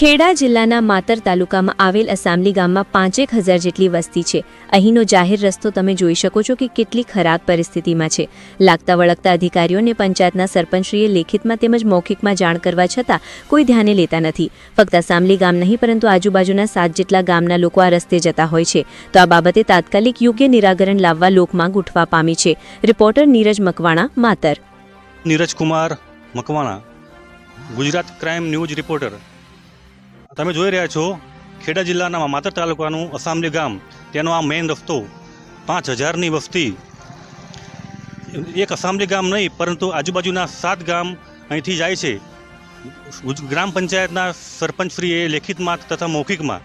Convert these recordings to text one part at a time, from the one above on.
ખેડા જિલ્લાના માતર તાલુકામાં આવેલ અસામલી ગામમાં પાંચેક હજાર જેટલી વસ્તી છે. અહીંનો જાહેર રસ્તો તમે જોઈ શકો છો કે કેટલી ખરાબ પરિસ્થિતિમાં છે. લાગતા વળગતા અધિકારીઓને પંચાયતના સરપંચશ્રીએ લેખિતમાં તેમજ મૌખિકમાં જાણ કરવા છતાં કોઈ ધ્યાને લેતા નથી. ફક્ત અસામલી ગામ નહીં, પરંતુ આજુબાજુના સાત જેટલા ગામના લોકો આ રસ્તે જતા હોય છે. તો આ બાબતે તાત્કાલિક યોગ્ય નિરાકરણ લાવવા લોકમાંગ ઉઠવા પામી છે. Reporter Neeraj Makwana, Matar. Neeraj Kumar Makwana, Gujarat crime news reporter. તમે જોઈ રહ્યા છો, ખેડા જિલ્લાના માતર તાલુકાનું અસામલી ગામ. તેનો આ મેઇન રસ્તો પાંચ હજારની વસ્તી. એક અસામલી ગામ નહીં, પરંતુ આજુબાજુના સાત ગામ અહીંથી જાય છે. ગ્રામ પંચાયતના સરપંચશ્રીએ લેખિતમાં તથા મૌખિકમાં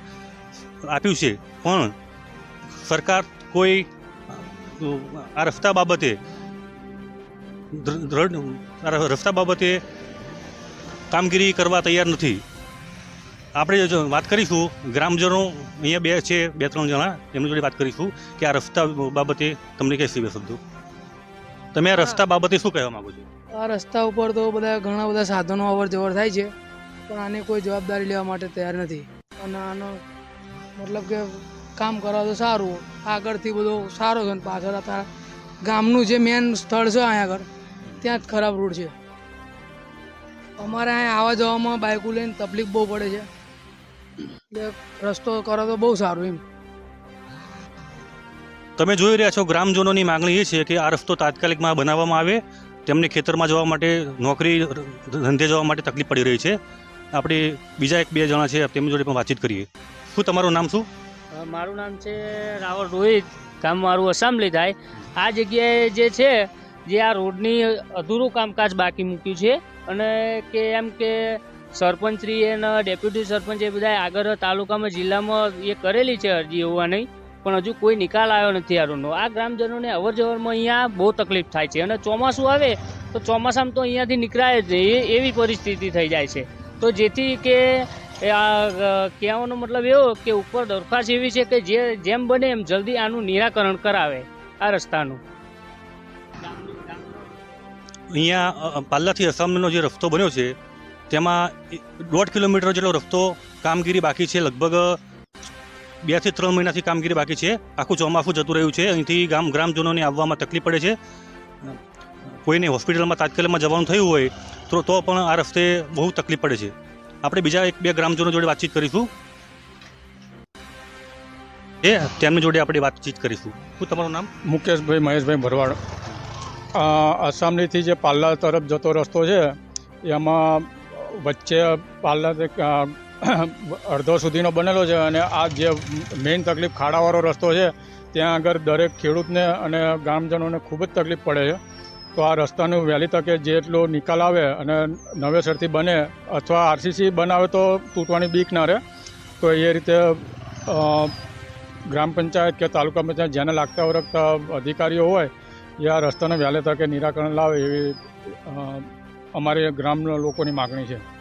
આપ્યું છે, પણ સરકાર કોઈ, આ રસ્તા બાબતે રસ્તા બાબતે કામગીરી કરવા તૈયાર નથી. આપણે જો વાત કરીશું, ગ્રામજનો અહીંયા બે છે, બે, ત્રણ જણા, એમની જોડે વાત કરીશું કે આ રસ્તા બાબતે તમને કહેશે બે શબ્દો? તમે આ રસ્તા બાબતે શું કહેવા માંગો છો? આ રસ્તા ઉપર તો બધા ઘણા બધા સાધનો અવર જવર થાય છે, પણ આની કોઈ જવાબદારી લેવા માટે તૈયાર નથી. અને આનો મતલબ કે કામ કરવા તો સારું, આગળથી બધો સારો છે પાછળ અત્યારે ગામનું જે મેન સ્થળ છે અહીંયા આગળ, ત્યાં જ ખરાબ રોડ છે. અમારે અહીંયા આવવા જવામાં બાઇકો લઈને તકલીફ બહુ પડે છે. રસ્તો કરો તો બહુ સારું એમ. તમે જોઈ રહ્યા છો ગ્રામજનોની માંગણી એ છે કે આ રસ્તો તાત્કાલિકમાં બનાવવામાં આવે. તેમને ખેતરમાં જવા માટે નોકરી ધંધે જવા માટે તકલીફ પડી રહી છે. આપણે બીજા એક બે જણા છે તેમની જોડે પણ વાતચીત કરીએ. શું તમારું નામ શું? મારું નામ છે રાવળ રોહિત. ગામ મારું અસામલી થાય. આ જગ્યાએ જે છે જે આ રોડની અધૂરું કામકાજ બાકી મૂક્યું છે. અને કે એમ કે સરપંચશ્રીએ અને ડેપ્યુટી સરપંચ એ બધા આગળ તાલુકામાં, જિલ્લામાં એ કરેલી છે અરજી હોવાની પણ હજુ કોઈ નિકાલ આવ્યો નથી આરોનો આ ગ્રામજનોને અવર જવરમાં અહીંયા બહુ તકલીફ થાય છે. અને ચોમાસું આવે તો ચોમાસામાં તો અહીંયાથી નીકળાય જ નહીં. એવી પરિસ્થિતિ થઈ જાય છે. તો જેથી કે આ કહેવાનો મતલબ એવો કે ઉપર દરખાસ્ત એવી છે કે જે જેમ બને એમ જલ્દી આનું નિરાકરણ કરાવે આ રસ્તાનું. અહીંયા પાલ્લાથી અસામનો જે રસ્તો બન્યો છે તેમાં દોઢ કિલોમીટર જેટલો રસ્તો કામગીરી બાકી છે, લગભગ બેથી ત્રણ મહિનાથી કામગીરી બાકી છે. આખું ચોમાસું જતું રહ્યું છે. અહીંથી ગામ ગ્રામજનોને આવવામાં તકલીફ પડે છે. કોઈને હોસ્પિટલમાં તાત્કાલિકમાં જવાનું થયું હોય તો તો પણ આ રસ્તે બહુ તકલીફ પડે છે. આપણે બીજા એક બે ગ્રામજનો જોડે વાતચીત કરીશું. એ, તેમની જોડે આપણે વાતચીત કરીશું. શું તમારું નામ? મુકેશભાઈ, મહેશભાઈ ભરવાડ. આસામનીથી જે પાલ્લા તરફ જતો રસ્તો છે, એમાં વચ્ચે પાર્લર અડધો સુધીનો બનેલો છે અને આ જે મેઇન તકલીફ ખાડાવાળો રસ્તો છે, ત્યાં આગળ દરેક ખેડૂતને અને ગ્રામજનોને ખૂબ જ તકલીફ પડે છે. તો આ રસ્તાનું વહેલી તકે જેટલો નિકાલ આવે અને નવેસરથી બને અથવા આરસીસી બનાવે તો તૂટવાની બીક ના રહે. તો એ રીતે ગ્રામ પંચાયત કે તાલુકા પંચાયત જેને લાગતા વળગતા અધિકારીઓ હોય, એ આ રસ્તાને વહેલી તકે નિરાકરણ લાવે એવી અમારી ગ્રામના લોકોની માગણી છે.